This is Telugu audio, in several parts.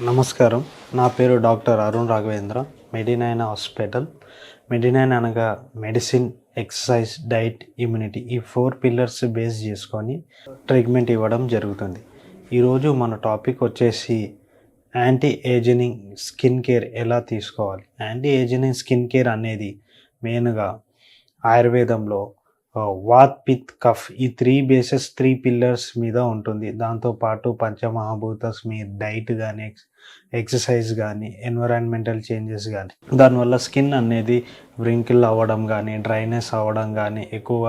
నమస్కారం. నా పేరు doctor Arun Raghavendra Medinine hospital. Medinine అనగా మెడిసిన్ ఎక్సర్సైజ్ డైట్ ఇమ్యూనిటీ ఈ ఫోర్ పిల్లర్స్ బేస్ చేసుకొని ట్రీట్మెంట్ ఇవ్వడం జరుగుతుంది. ఈరోజు మన టాపిక్ వచ్చేసి యాంటీ ఏజనింగ్ స్కిన్ కేర్ ఎలా తీసుకోవాలి? యాంటీ ఏజనింగ్ స్కిన్ కేర్ అనేది మెయిన్గా ఆయుర్వేదంలో వాత్ పిత్ కఫ్ ఈ త్రీ బేసెస్ త్రీ పిల్లర్స్ మీద ఉంటుంది. దాంతోపాటు పంచమహాభూతస్ మీ డైట్ కానీ ఎక్సర్సైజ్ కానీ ఎన్విరాన్మెంటల్ చేంజెస్ కానీ దానివల్ల స్కిన్ అనేది వ్రింకిల్ అవ్వడం కానీ డ్రైనెస్ అవ్వడం కానీ ఎక్కువ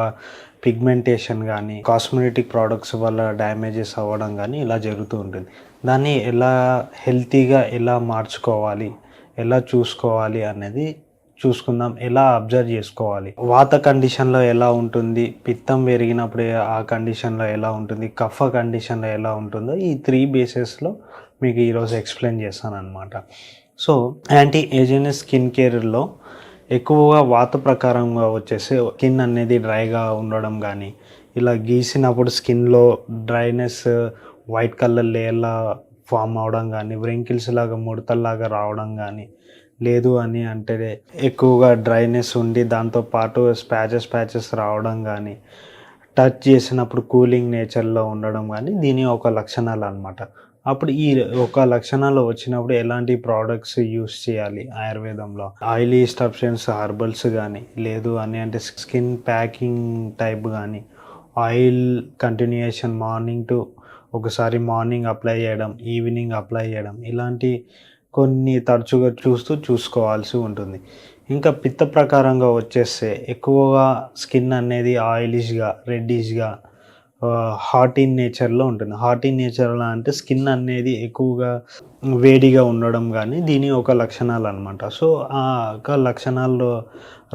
పిగ్మెంటేషన్ కానీ కాస్మెటిక్ ప్రోడక్ట్స్ వల్ల డ్యామేజెస్ అవ్వడం కానీ ఇలా జరుగుతూ ఉంటుంది. దాన్ని ఎలా హెల్తీగా ఎలా మార్చుకోవాలి ఎలా చూసుకోవాలి అనేది చూసుకుందాం ఎలా అబ్జర్వ్ చేసుకోవాలి? వాత కండిషన్లో ఎలా ఉంటుంది? పిత్తం పెరిగినప్పుడు ఆ కండిషన్లో ఎలా ఉంటుంది? కఫ కండిషన్లో ఎలా ఉంటుందో ఈ త్రీ బేసెస్లో మీకు ఈరోజు ఎక్స్ప్లెయిన్ చేస్తాను అనమాట సో యాంటీ ఏజింగ్ స్కిన్ కేర్లో ఎక్కువగా వాత ప్రకారంగా వచ్చేసి స్కిన్ అనేది డ్రైగా ఉండడం కానీ ఇలా గీసినప్పుడు స్కిన్లో డ్రైనెస్ వైట్ కలర్ లేయర్లా ఫామ్ అవడం కానీ వ్రింకిల్స్ లాగా ముడతల్లాగా రావడం కానీ లేదు అని అంటే ఎక్కువగా డ్రైనెస్ ఉండి దాంతో పాటు స్పాచెస్ స్పాచెస్ రావడం కానీ టచ్ చేసినప్పుడు కూలింగ్ నేచర్లో ఉండడం కానీ దీని ఒక లక్షణాలు అనమాట అప్పుడు ఈ ఒక లక్షణాలు వచ్చినప్పుడు ఎలాంటి ప్రోడక్ట్స్ యూస్ చేయాలి? ఆయుర్వేదంలో ఆయిలీ స్టబ్షన్స్ హర్బల్స్ కానీ లేదు అని అంటే స్కిన్ ప్యాకింగ్ టైప్ కానీ ఆయిల్ కంటిన్యూయేషన్ మార్నింగ్ టు ఒకసారి మార్నింగ్ అప్లై చేయడం ఈవినింగ్ అప్లై చేయడం ఇలాంటి కొన్ని తరచుగా చూస్తూ చూసుకోవాల్సి ఉంటుంది. ఇంకా పిత్త ప్రకారంగా వచ్చేస్తే ఎక్కువగా స్కిన్ అనేది ఆయిలిష్గా రెడ్డిష్గా హాట్ ఇన్ నేచర్లో ఉంటుంది. హాట్ ఇన్ నేచర్లో అంటే స్కిన్ అనేది ఎక్కువగా వేడిగా ఉండడం కానీ దీని ఒక లక్షణాలు అనమాట సో ఆ ఒక లక్షణాలు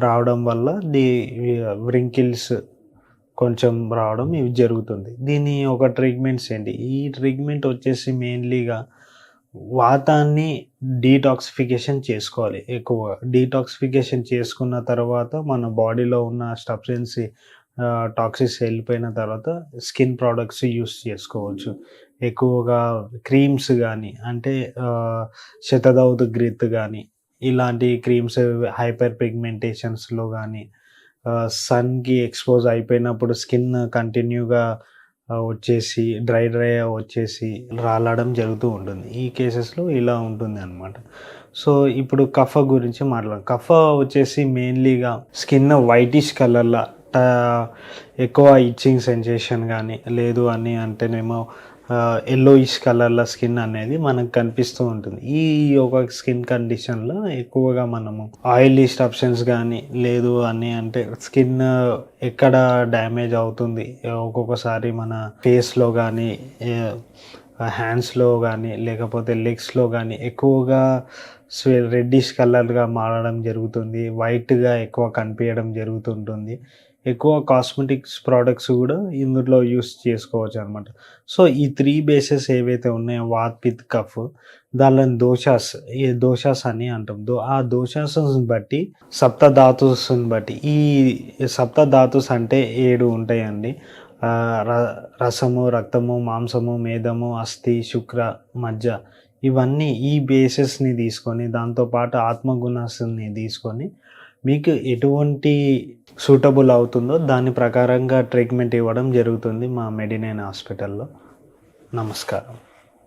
రావడం వల్ల ది వ్రింకిల్స్ కొంచెం రావడం ఇవి జరుగుతుంది. దీని ఒక ట్రీట్మెంట్స్ ఏంటి? ఈ ట్రీట్మెంట్ వచ్చేసి మెయిన్లీగా వాతాన్ని డీటాక్సిఫికేషన్ చేసుకోవాలి. ఎక్కువగా డీటాక్సిఫికేషన్ చేసుకున్న తర్వాత మన బాడీలో ఉన్న స్టబ్సెన్సీ టాక్సిస్ వెళ్ళిపోయిన తర్వాత స్కిన్ ప్రోడక్ట్స్ యూస్ చేసుకోవచ్చు. ఎక్కువగా క్రీమ్స్ కానీ అంటే ఆ, శతదౌత్ గ్రిత్ కానీ ఇలాంటి క్రీమ్స్ హైపర్ పిగ్మెంటేషన్స్లో కానీ సన్కి ఎక్స్పోజ్ అయిపోయినప్పుడు స్కిన్ కంటిన్యూగా వచ్చేసి డ్రై డ్రై వచ్చేసి రాలడం జరుగుతూ ఉంటుంది. ఈ కేసెస్లో ఇలా ఉంటుంది అనమాట సో ఇప్పుడు కఫ గురించి మాట్లాడు కఫ వచ్చేసి మెయిన్లీగా స్కిన్ వైటిష్ కలర్లో ఎక్కువ ఇచ్చింగ్ సెన్సేషన్ కానీ లేదు అని అంటేనేమో ఎల్లోయిష్ కలర్ల స్కిన్ అనేది మనకు కనిపిస్తూ ఉంటుంది. ఈ ఒక స్కిన్ కండిషన్లో ఎక్కువగా మనము ఆయిల్ స్టబ్షన్స్ కానీ లేదు అని అంటే స్కిన్ ఎక్కడ డ్యామేజ్ అవుతుంది? ఒక్కొక్కసారి మన ఫేస్లో కానీ హ్యాండ్స్లో కానీ లేకపోతే లెగ్స్లో కానీ ఎక్కువగా స్వే రెడ్డిష్ కలర్గా మారడం జరుగుతుంది. వైట్గా ఎక్కువ కనిపించడం జరుగుతుంటుంది. ఎక్కువ కాస్మెటిక్స్ ప్రోడక్ట్స్ కూడా ఇందులో యూస్ చేసుకోవచ్చు అనమాట సో ఈ త్రీ బేసెస్ ఏవైతే ఉన్నాయో వాత్ పిత్ కఫ్ దానిని దోషాస్ ఈ దోషాస్ అని అంటాం. దో ఆ దోషాస్ని బట్టి సప్త ధాతుస్ని బట్టి ఈ సప్త ధాతుస్ అంటే ఏడు ఉంటాయండి. రసము రక్తము మాంసము మేధము అస్థి శుక్ర మజ్జ ఇవన్నీ ఈ బేసెస్ని తీసుకొని దాంతోపాటు ఆత్మగుణాన్ని తీసుకొని మీకు ఎటువంటి సూటబుల్ అవుతుందో దాని ప్రకారంగా ట్రీట్మెంట్ ఇవ్వడం జరుగుతుంది మా మెడినైన్ హాస్పిటల్లో. నమస్కారం.